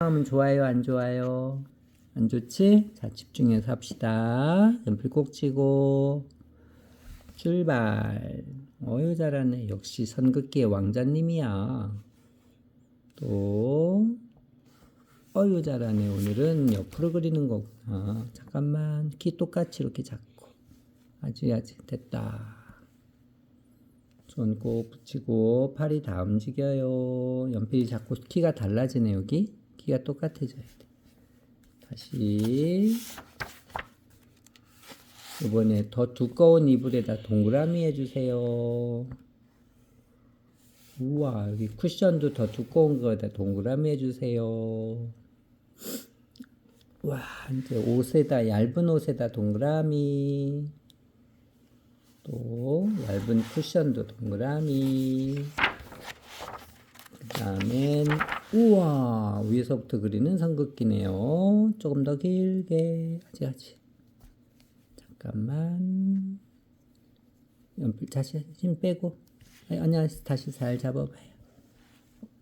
마음은 좋아요, 안 좋아요? 안 좋지? 자, 집중해서 합시다. 연필 꼭 치고, 출발. 어유, 잘하네. 역시 선긋기의 왕자님이야. 또, 어유, 잘하네. 오늘은 옆으로 그리는 거구나. 잠깐만. 키 똑같이 이렇게 잡고. 아주, 아주, 됐다. 손 꼭 붙이고 팔이 다 움직여요. 연필이 자꾸 키가 달라지네 여기. 키가 똑같아져야 돼. 다시 이번에 더 두꺼운 이불에다 동그라미 해주세요. 우와 여기 쿠션도 더 두꺼운 거에다 동그라미 해주세요. 와 이제 옷에다 얇은 옷에다 동그라미. 또 얇은 쿠션도 동그라미 그 다음엔 우와 위에서부터 그리는 삼각기네요. 조금 더 길게. 하지 하지 잠깐만. 연필 다시 힘 빼고. 아니, 아니야 다시 잘 잡아봐요.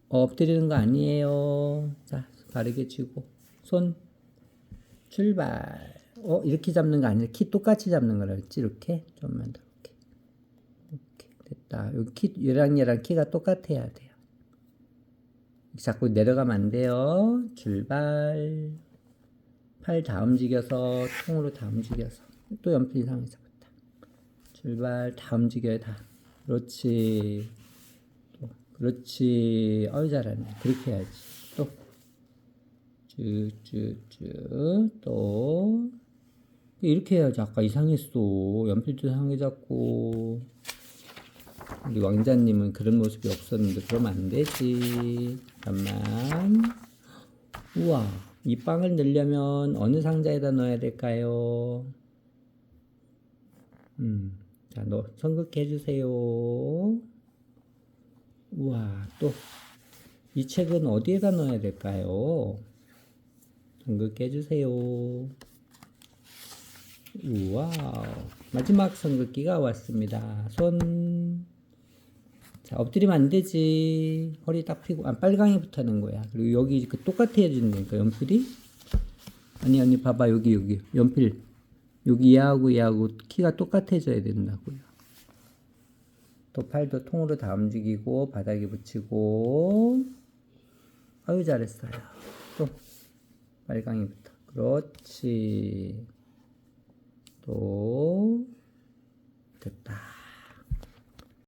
엎드리는 거 아니에요. 자 바르게 쥐고. 손. 출발. 어 이렇게 잡는 거 아니라 키 똑같이 잡는 거라 그랬지 이렇게? 좀만 더. 이렇게. 이렇게. 됐다. 여기 키 얘랑 얘랑 키가 똑같아야 돼요 자꾸 내려가면 안 돼요. 출발. 팔 다 움직여서 통으로 다 움직여서. 또 연필 이상하게 잡았다. 출발 다 움직여요 다. 그렇지. 또 그렇지. 어이 잘하네. 그렇게 해야지. 또. 쭉쭉쭉. 또. 이렇게 해야지. 아까 이상했어. 연필도 이상하게 잡고. 우리 왕자님은 그런 모습이 없었는데 그러면 안 되지 잠깐만 우와 이 빵을 넣으려면 어느 상자에다 넣어야 될까요 음자 넣 선긋게 해주세요 우와 또 이 책은 어디에다 넣어야 될까요? 선긋게 해주세요. 우와 마지막 선긋기가 왔습니다. 손. 자 엎드리면 안 되지. 허리 딱 펴고 아 빨강이 붙는 거야. 그리고 여기 그 똑같아진다니까 연필이. 아니 아니 봐봐 여기 여기 연필 여기 얘하고 얘하고 키가 똑같아져야 된다고요. 또 팔도 통으로 다 움직이고 바닥에 붙이고 아유 잘했어요. 또 빨강이부터 그렇지. 또 됐다.